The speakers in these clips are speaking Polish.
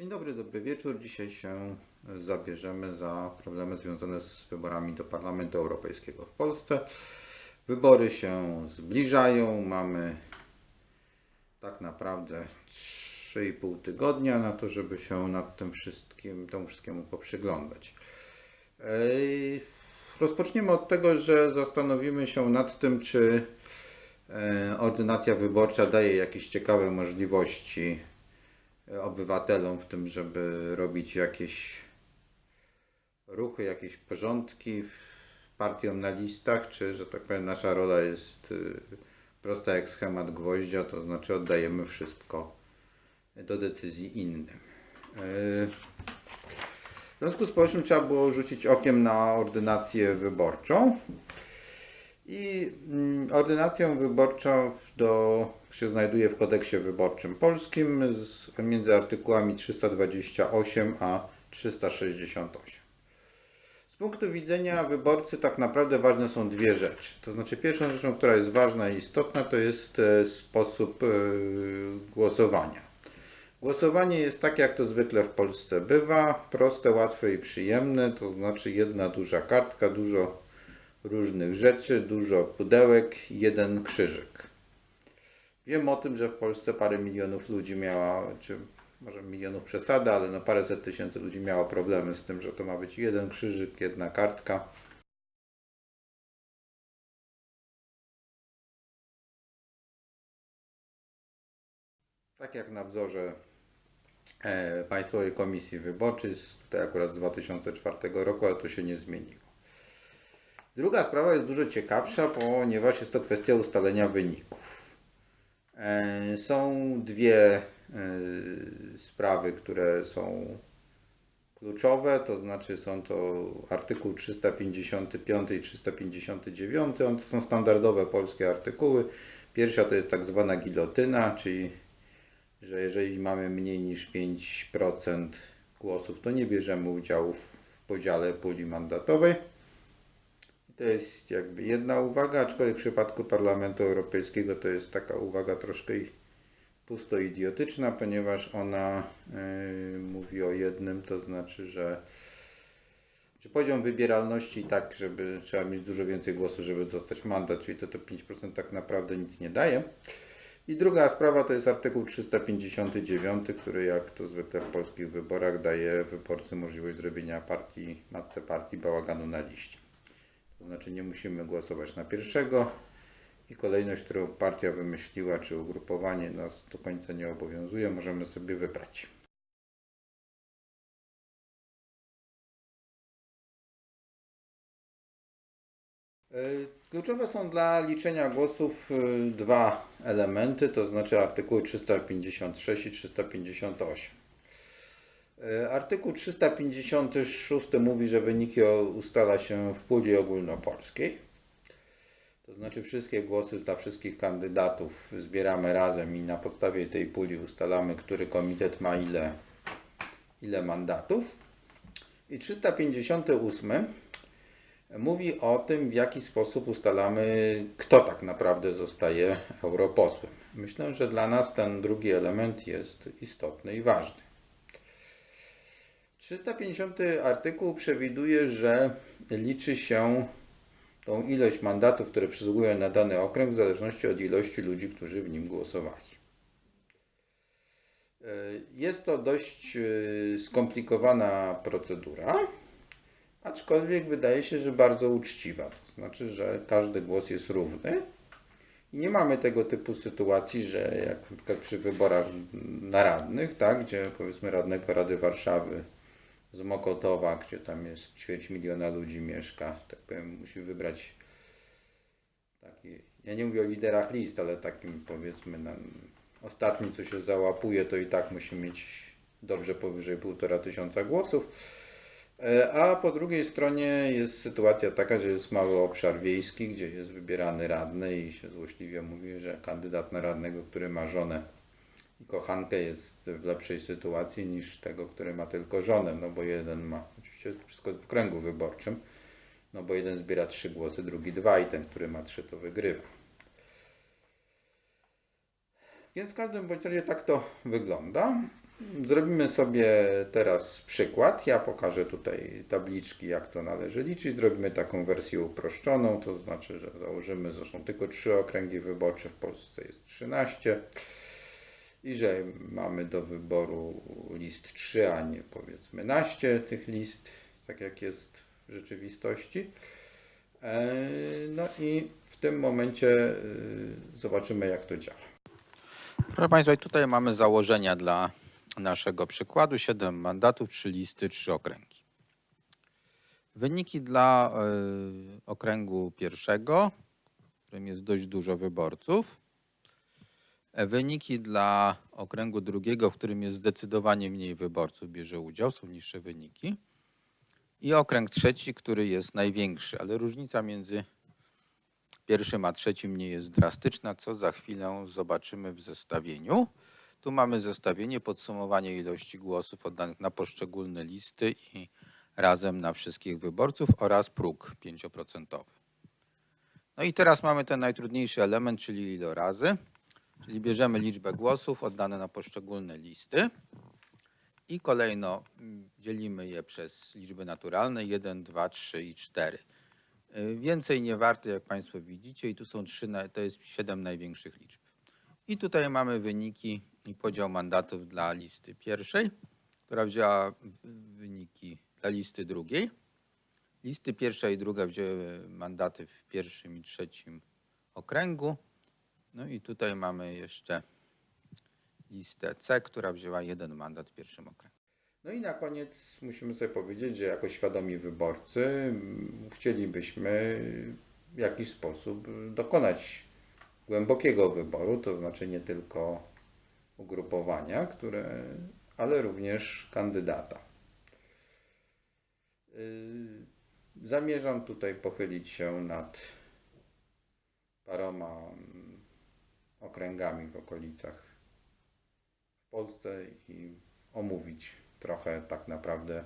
Dzień dobry, dobry wieczór. Dzisiaj się zabierzemy za problemy związane z wyborami do Parlamentu Europejskiego w Polsce. Wybory się zbliżają. Mamy tak naprawdę 3,5 tygodnia na to, żeby się nad tym wszystkim, temu wszystkiemu poprzyglądać. Ej, Rozpoczniemy od tego, że zastanowimy się nad tym, czy e, ordynacja wyborcza daje jakieś ciekawe możliwości obywatelom w tym, żeby robić jakieś ruchy, jakieś porządki partiom na listach, czy, że tak powiem, nasza rola jest y, prosta jak schemat gwoździa, to znaczy oddajemy wszystko do decyzji innym. Y, W związku z powyższym trzeba było rzucić okiem na ordynację wyborczą. I mm, ordynację wyborczą do, się znajduje w kodeksie wyborczym polskim z, między artykułami 328 a 368. Z punktu widzenia wyborcy tak naprawdę ważne są dwie rzeczy. To znaczy pierwszą rzeczą, która jest ważna i istotna, to jest e, sposób e, głosowania. Głosowanie jest tak, jak to zwykle w Polsce bywa, proste, łatwe i przyjemne, to znaczy jedna duża kartka, dużo różnych rzeczy, dużo pudełek, jeden krzyżyk. Wiem o tym, że w Polsce parę milionów ludzi miała, czy może milionów przesada, ale no paręset tysięcy ludzi miało problemy z tym, że to ma być jeden krzyżyk, jedna kartka. Tak jak na wzorze e, Państwowej Komisji Wyborczej, tutaj akurat z 2004 roku, ale to się nie zmieniło. Druga sprawa jest dużo ciekawsza, ponieważ jest to kwestia ustalenia wyników. E, Są dwie e, sprawy, które są kluczowe, to znaczy są to artykuł 355 i 359. One to są standardowe polskie artykuły. Pierwsza to jest tak zwana gilotyna, czyli że jeżeli mamy mniej niż 5% głosów, to nie bierzemy udziału w podziale puli mandatowej. To jest jakby jedna uwaga, aczkolwiek w przypadku Parlamentu Europejskiego to jest taka uwaga troszkę pusto idiotyczna, ponieważ ona yy, mówi o jednym, to znaczy, że czy poziom wybieralności tak, żeby trzeba mieć dużo więcej głosów, żeby dostać mandat, czyli to, to 5% tak naprawdę nic nie daje. I druga sprawa to jest artykuł 359, który jak to zwykle w polskich wyborach daje wyborcy możliwość zrobienia partii, matce partii bałaganu na liście. To znaczy nie musimy głosować na pierwszego i kolejność, którą partia wymyśliła, czy ugrupowanie nas do końca nie obowiązuje, możemy sobie wybrać. Kluczowe są dla liczenia głosów y, dwa elementy, to znaczy artykuły 356 i 358. Y, Artykuł 356 mówi, że wyniki ustala się w puli ogólnopolskiej. To znaczy wszystkie głosy dla wszystkich kandydatów zbieramy razem i na podstawie tej puli ustalamy, który komitet ma ile, ile mandatów. I 358 mówi o tym, w jaki sposób ustalamy, kto tak naprawdę zostaje europosłem. Myślę, że dla nas ten drugi element jest istotny i ważny. 350 artykuł przewiduje, że liczy się tą ilość mandatów, które przysługują na dany okręg w zależności od ilości ludzi, którzy w nim głosowali. E, Jest to dość e, skomplikowana procedura, aczkolwiek wydaje się, że bardzo uczciwa. To znaczy, że każdy głos jest równy i nie mamy tego typu sytuacji, że jak przy wyborach na radnych, tak, gdzie powiedzmy radnego Rady Warszawy z Mokotowa, gdzie tam jest ćwierć miliona ludzi mieszka, tak powiem, musi wybrać taki, ja nie mówię o liderach list, ale takim powiedzmy na, ostatnim, co się załapuje, to i tak musi mieć dobrze powyżej półtora tysiąca głosów. E, A po drugiej stronie jest sytuacja taka, że jest mały obszar wiejski, gdzie jest wybierany radny i się złośliwie mówi, że kandydat na radnego, który ma żonę kochankę jest w lepszej sytuacji niż tego, który ma tylko żonę, no bo jeden ma, oczywiście wszystko w kręgu wyborczym, no bo jeden zbiera trzy głosy, drugi dwa i ten, który ma trzy, to wygrywa. Więc w każdym bądź razie tak to wygląda. Zrobimy sobie teraz przykład. Ja pokażę tutaj tabliczki, jak to należy liczyć. Zrobimy taką wersję uproszczoną, to znaczy, że założymy, są tylko trzy okręgi wyborcze, w Polsce jest 13 i że mamy do wyboru list 3, a nie powiedzmy naście tych list, tak jak jest w rzeczywistości. E, No i w tym momencie y, zobaczymy, jak to działa. Proszę Państwa, tutaj mamy założenia dla naszego przykładu. 7 mandatów, 3 listy, 3 okręgi. Wyniki dla y, okręgu pierwszego, w którym jest dość dużo wyborców. E, Wyniki dla okręgu drugiego, w którym jest zdecydowanie mniej wyborców bierze udział, są niższe wyniki. I okręg trzeci, który jest największy, ale różnica między pierwszym a trzecim nie jest drastyczna, co za chwilę zobaczymy w zestawieniu. Tu mamy zestawienie, podsumowanie ilości głosów oddanych na poszczególne listy i razem na wszystkich wyborców oraz próg 5%. No i teraz mamy ten najtrudniejszy element, czyli ilorazy. Czyli bierzemy liczbę głosów oddane na poszczególne listy i kolejno mm, dzielimy je przez liczby naturalne 1, 2, 3 i 4. Y, Więcej nie warto, jak Państwo widzicie, i tu są trzy, na- to jest 7 największych liczb. I tutaj mamy wyniki i podział mandatów dla listy pierwszej, która wzięła wyniki dla listy drugiej. Listy pierwsza i druga wzięły mandaty w pierwszym i trzecim okręgu. No i tutaj mamy jeszcze listę C, która wzięła jeden mandat w pierwszym okręgu. No i na koniec musimy sobie powiedzieć, że jako świadomi wyborcy chcielibyśmy w jakiś sposób dokonać głębokiego wyboru, to znaczy nie tylko ugrupowania, które, ale również kandydata. Zamierzam tutaj pochylić się nad paroma okręgami w okolicach w Polsce i omówić trochę tak naprawdę,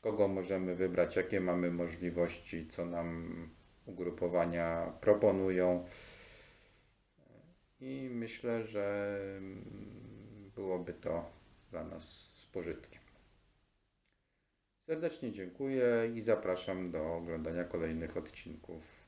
kogo możemy wybrać, jakie mamy możliwości, co nam ugrupowania proponują. I myślę, że byłoby to dla nas z pożytkiem. Serdecznie dziękuję i zapraszam do oglądania kolejnych odcinków